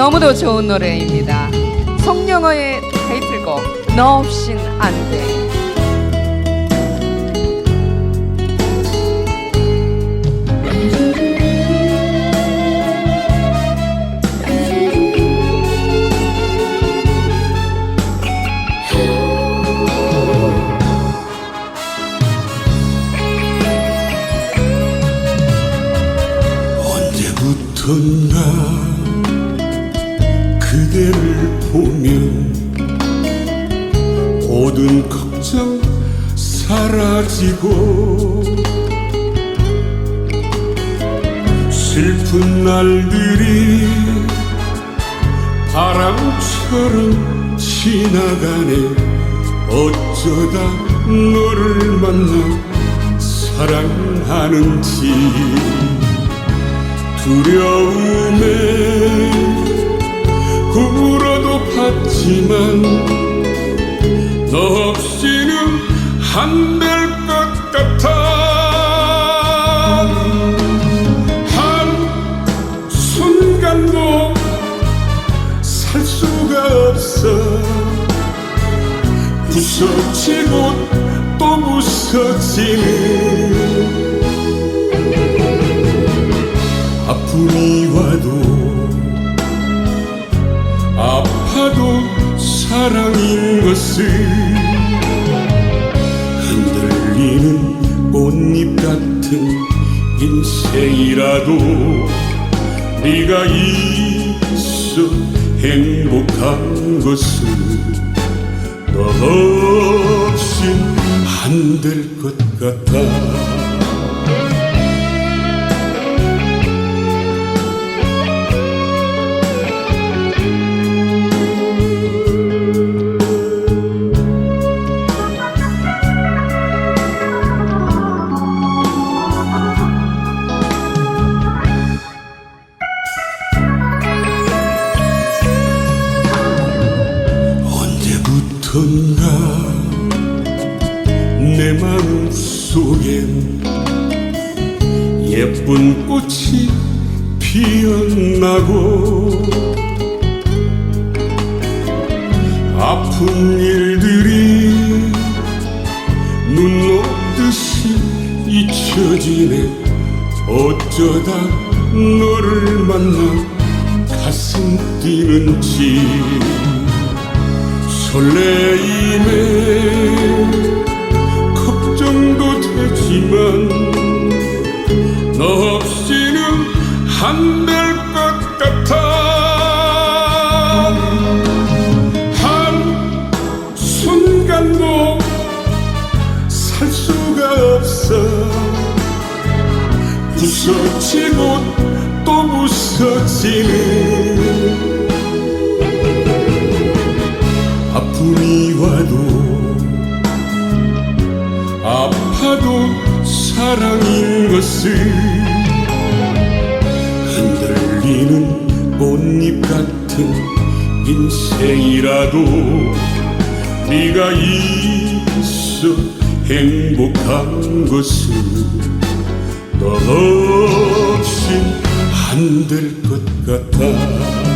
너무도 좋은 노래입니다. 송영어의 타이틀곡 너 없인 안 돼. 언제부턴가 그대를 보면 모든 걱정 사라지고 슬픈 날들이 바람처럼 지나가네. 어쩌다 너를 만나 사랑하는지 두려움에 봤지만 너 없이는 안 될 것 같아. 한 순간도 살 수가 없어. 부서지고 또 부서지는 사랑인 것을 흔들리는 꽃잎 같은 인생이라도 네가 있어 행복한 것을 너 없인 안될 것 같아 언제부턴가 내 마음 속엔 예쁜 꽃이 피어나고 아픈 일들이 눈 녹듯이 잊혀지네. 어쩌다 너를 만나 가슴 뛰는지 설레임에 걱정도 되지만 너 없이는 안 될 것 같아. 한 순간도 살 수가 없어. 부서지고 또 부서지는 아픔이 와도 아파도 사랑인 것을 흔들리는 꽃잎 같은 인생이라도 네가 있어 행복한 것을 너 없인 안될 것 같아